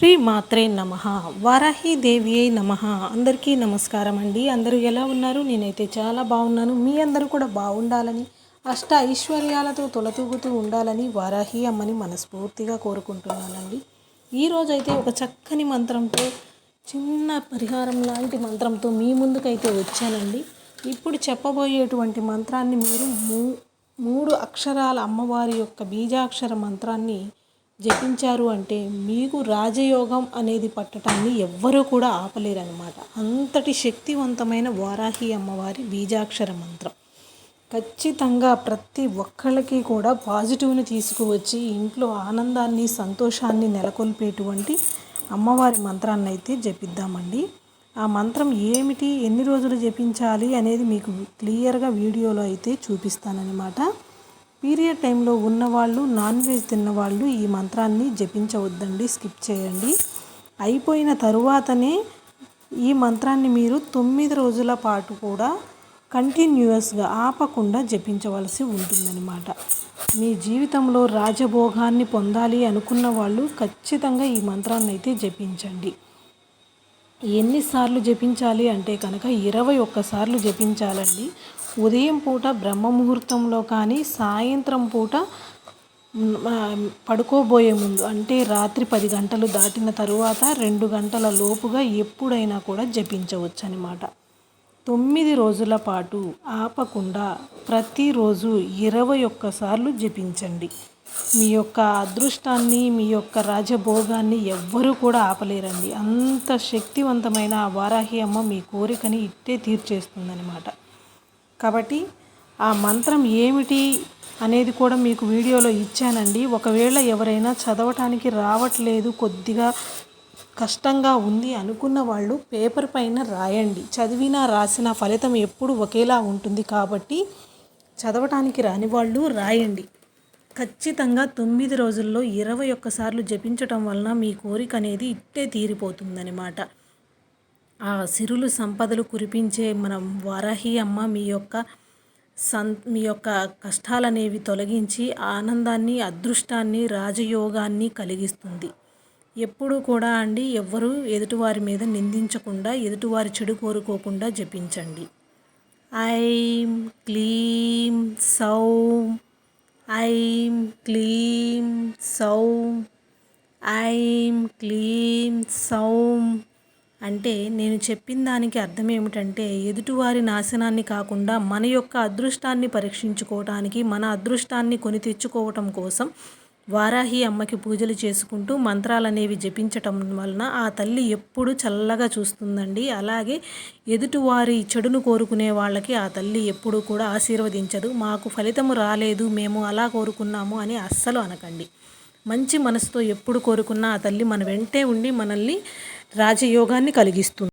శ్రీ మాత్రే నమ. వారాహి అయి నమ. అందరికీ నమస్కారం అండి. అందరూ ఎలా ఉన్నారు? నేనైతే చాలా బాగున్నాను. మీ అందరూ కూడా బాగుండాలని అష్ట ఐశ్వర్యాలతో తొలతూగుతూ ఉండాలని వారాహి అమ్మని మనస్ఫూర్తిగా కోరుకుంటున్నానండి. ఈరోజైతే ఒక చక్కని మంత్రంతో చిన్న పరిహారం లాంటి మంత్రంతో మీ ముందుకైతే వచ్చానండి. ఇప్పుడు చెప్పబోయేటువంటి మంత్రాన్ని మీరు మూ మూడు అక్షరాల అమ్మవారి యొక్క బీజాక్షర మంత్రాన్ని జపించారు అంటే మీకు రాజయోగం అనేది పట్టడాన్ని ఎవ్వరూ కూడా ఆపలేరనమాట అంతటి శక్తివంతమైన వారాహి అమ్మవారి బీజాక్షర మంత్రం. ఖచ్చితంగా ప్రతి ఒక్కళ్ళకి కూడా పాజిటివ్ని తీసుకువచ్చి ఇంట్లో ఆనందాన్ని సంతోషాన్ని నెలకొల్పేటువంటి అమ్మవారి మంత్రాన్ని అయితే జపిద్దామండి. ఆ మంత్రం ఏమిటి ఎన్ని రోజులు జపించాలి అనేది మీకు క్లియర్గా వీడియోలో అయితే చూపిస్తానన్నమాట. పీరియడ్ టైంలో ఉన్నవాళ్ళు నాన్ వెజ్ తిన్నవాళ్ళు ఈ మంత్రాన్ని జపించవద్దండి స్కిప్ చేయండి. అయిపోయిన తరువాతనే ఈ మంత్రాన్ని మీరు తొమ్మిది రోజుల పాటు కూడా కంటిన్యూస్గా ఆపకుండా జపించవలసి ఉంటుందన్నమాట. మీ జీవితంలో రాజభోగాన్ని పొందాలి అనుకున్న వాళ్ళు ఖచ్చితంగా ఈ మంత్రాన్ని అయితే జపించండి. ఎన్నిసార్లు జపించాలి అంటే కనుక ఇరవై ఒక్కసార్లు జపించాలండి. ఉదయం పూట బ్రహ్మ ముహూర్తంలో కానీ సాయంత్రం పూట పడుకోబోయే ముందు అంటే రాత్రి పది గంటలు దాటిన తరువాత రెండు గంటల లోపుగా ఎప్పుడైనా కూడా జపించవచ్చు అనమాట తొమ్మిది రోజుల పాటు ఆపకుండా ప్రతిరోజు ఇరవై ఒక్కసార్లు జపించండి. మీ యొక్క అదృష్టాన్ని మీ యొక్క రాజభోగాన్ని ఎవ్వరూ కూడా ఆపలేరండి. అంత శక్తివంతమైన ఆ వారాహి అమ్మ మీ కోరికని ఇట్టే తీర్చేస్తుందనమాట కాబట్టి ఆ మంత్రం ఏమిటి అనేది కూడా మీకు వీడియోలో ఇచ్చానండి. ఒకవేళ ఎవరైనా చదవటానికి రావట్లేదు కొద్దిగా కష్టంగా ఉంది అనుకున్న వాళ్ళు పేపర్ పైన రాయండి. చదివినా రాసిన ఫలితం ఎప్పుడు ఒకేలా ఉంటుంది కాబట్టి చదవటానికి రాని వాళ్ళు రాయండి. ఖచ్చితంగా తొమ్మిది రోజుల్లో ఇరవై ఒక్కసార్లు జపించటం వలన మీ కోరిక అనేది ఇట్టే తీరిపోతుందనమాట ఆ సిరులు సంపదలు కురిపించే మనం వారాహి అమ్మ మీ యొక్క సన్ మీ యొక్క కష్టాలనేవి తొలగించి ఆనందాన్ని అదృష్టాన్ని రాజయోగాన్ని కలిగిస్తుంది. ఎప్పుడూ కూడా అండి ఎవ్వరూ ఎదుటివారి మీద నిందించకుండా ఎదుటివారి చెడు కోరుకోకుండా జపించండి. ఐం క్లీం సౌం ఐం క్లీం సౌం ఐం క్లీం సౌం. అంటే నేను చెప్పిన దానికి అర్థం ఏమిటంటే ఎదుటివారి నాశనాన్ని కాకుండా మన యొక్క అదృష్టాన్ని పరీక్షించుకోవటానికి మన అదృష్టాన్ని కొని తెచ్చుకోవటం కోసం వారాహి అమ్మకి పూజలు చేసుకుంటూ మంత్రాలనేవి జపించటం వలన ఆ తల్లి ఎప్పుడు చల్లగా చూస్తుందండి. అలాగే ఎదుటివారి చెడును కోరుకునే వాళ్ళకి ఆ తల్లి ఎప్పుడూ కూడా ఆశీర్వదించదు. మాకు ఫలితము రాలేదు మేము అలా కోరుకున్నాము అని అస్సలు అనకండి. మంచి మనసుతో ఎప్పుడు కోరుకున్నా ఆ తల్లి మన వెంటే ఉండి మనల్ని రాజయోగాన్ని కలిగిస్తుంది.